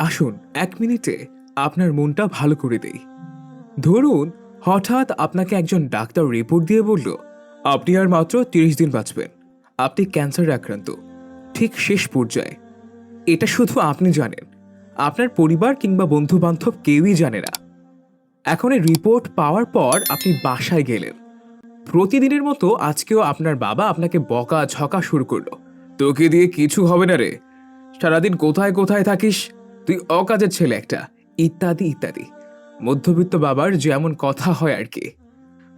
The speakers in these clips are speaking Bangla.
আসুন, এক মিনিটে আপনার মনটা ভালো করে দেই। ধরুন, হঠাৎ আপনাকে একজন ডাক্তার রিপোর্ট দিয়ে বলল, আপনি আর মাত্র তিরিশ দিন বাঁচবেন। আপনি ক্যান্সারে আক্রান্ত। ঠিক শেষ পর্যায়ে। এটা শুধু আপনি জানেন। আপনার পরিবার কিংবা বন্ধু বান্ধব কেউই জানে না। এখন এই রিপোর্ট পাওয়ার পর আপনি বাসায় গেলেন। প্রতিদিনের মতো আজকেও আপনার বাবা আপনাকে বকা ঝকা শুরু করল। তোকে দিয়ে কিছু হবে না রে। সারাদিন কোথায় কোথায় থাকিস? তুই অকাজের ছেলে একটা। ইত্যাদি ইত্যাদি। মধ্যবিত্ত বাবার যেমন কথা হয় আর কি।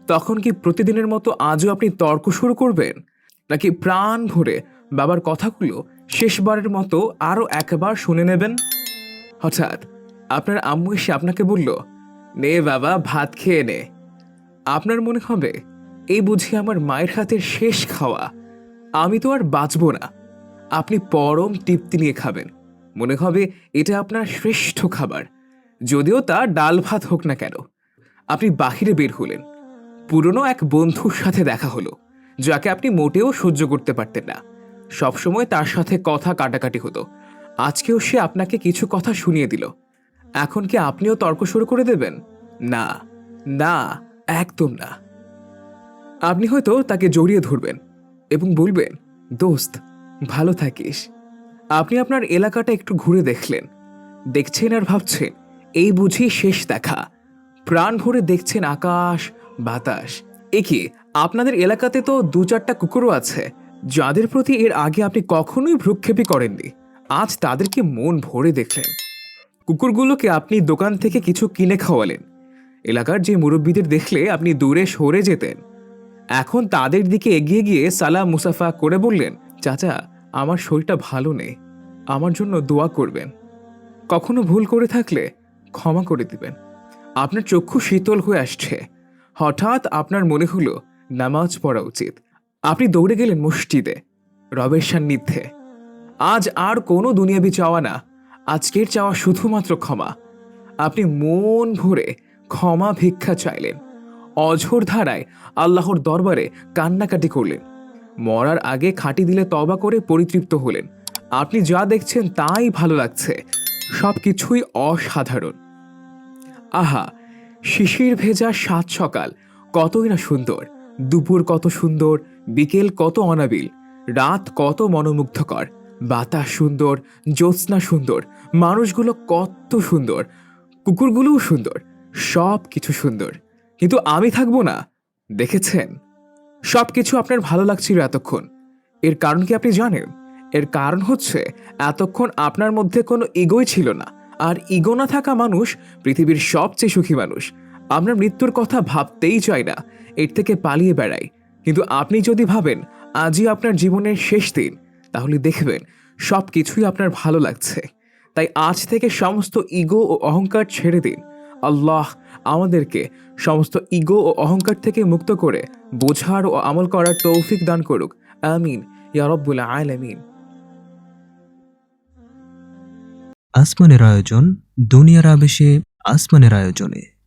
তখন কি প্রতিদিনের মতো আজও আপনি তর্ক শুরু করবেন? নাকি প্রাণ ভরে বাবার কথাগুলো শেষবারের মতো আরও একবার শুনে নেবেন? হঠাৎ আপনার আম্মু এসে আপনাকে বলল, নে বাবা, ভাত খেয়ে নে। আপনার মনে হবে, এই বুঝি আমার মায়ের হাতের শেষ খাওয়া। আমি তো আর বাঁচব না। আপনি পরম তৃপ্তি নিয়ে খাবেন। মনে হবে এটা আপনার শ্রেষ্ঠ খাবার। যদিও তা ডাল ভাত হোক না কেন। আপনি বাহিরে বের হলেন। পুরনো এক বন্ধুর সাথে দেখা হলো, যাকে আপনি মোটেও সহ্য করতে পারতেন না। সবসময় তার সাথে কথা কাটাকাটি হতো। আজকেও সে আপনাকে কিছু কথা শুনিয়ে দিল। এখন কি আপনিও তর্ক শুরু করে দেবেন? না না, একদম না। আপনি হয়তো তাকে জড়িয়ে ধরবেন এবং বলবেন, দোস্ত, ভালো থাকিস। আপনি আপনার এলাকাটা একটু ঘুরে দেখলেন। দেখছেন আর ভাবছেন, এই বুঝি শেষ দেখা। প্রাণ ভরে দেখছেন আকাশ, বাতাস। এ কি, আপনাদের এলাকাতে তো দু চারটা কুকুরও আছে, যাদের প্রতি এর আগে আপনি কখনোই ভ্রুক্ষেপই করেননি। আজ তাদেরকে মন ভরে দেখলেন। কুকুরগুলোকে আপনি দোকান থেকে কিছু কিনে খাওয়ালেন। এলাকার যে মুরব্বীদের দেখলে আপনি দূরে সরে যেতেন। এখন তাদের দিকে এগিয়ে গিয়ে সালাম মুসাফা করে বললেন, চাচা আমার শরীরটা ভালো নেই। আমার জন্য দোয়া করবেন। কখনো ভুল করে থাকলে ক্ষমা করে দিবেন। আপনার চক্ষু শীতল হয়ে আসছে। হঠাৎ আপনার মনে হলো নামাজ পড়া উচিত। আপনি দৌড়ে গেলেন মসজিদে, রবের সান্নিধ্যে। আজ আর কোনো দুনিয়াবি চাওয়া না। আজকের চাওয়া শুধুমাত্র ক্ষমা। আপনি মন ভরে ক্ষমা ভিক্ষা চাইলেন। অঝোর ধারায় আল্লাহর দরবারে কান্নাকাটি করলেন। মরার আগে খাঁটি দিলে তবা করে পরিতৃপ্ত হলেন। আপনি যা দেখছেন তাই ভালো লাগছে। সব কিছুই অসাধারণ। আহা, শিশির ভেজা সাত সকাল। কতই না সুন্দর। দুপুর কত সুন্দর, বিকেল কত অনাবিল। রাত কত মনোমুগ্ধকর। বাতাস সুন্দর, জ্যোৎস্না সুন্দর। মানুষগুলো কত সুন্দর। কুকুরগুলোও সুন্দর। সব কিছু সুন্দর। কিন্তু আমি থাকব না। দেখেছেন? সব কিছু আপনার ভালো লাগছিল এতক্ষণ। এর কারণ কি আপনি জানেন? এর কারণ হচ্ছে, এতক্ষণ আপনার মধ্যে কোনো ইগোই ছিল না। আর ইগো না থাকা মানুষ পৃথিবীর সবচেয়ে সুখী মানুষ। আপনার মৃত্যুর কথা ভাবতেই চায় না, এর থেকে পালিয়ে বেড়াই। কিন্তু আপনি যদি ভাবেন, আজই আপনার জীবনের শেষ দিন, তাহলে দেখবেন সব কিছুই আপনার ভালো লাগছে। তাই আজ থেকে সমস্ত ইগো ও অহংকার ছেড়ে দিন। আল্লাহ আমাদেরকে সমস্ত ইগো ও অহংকার থেকে মুক্ত করে, বোঝার ও আমল করার তৌফিক দান করুক। আমিন। ইয়ারব্বুল আলামিন। আসমানের আয়োজন দুনিয়ার আবেশে আসমানের আয়োজনে।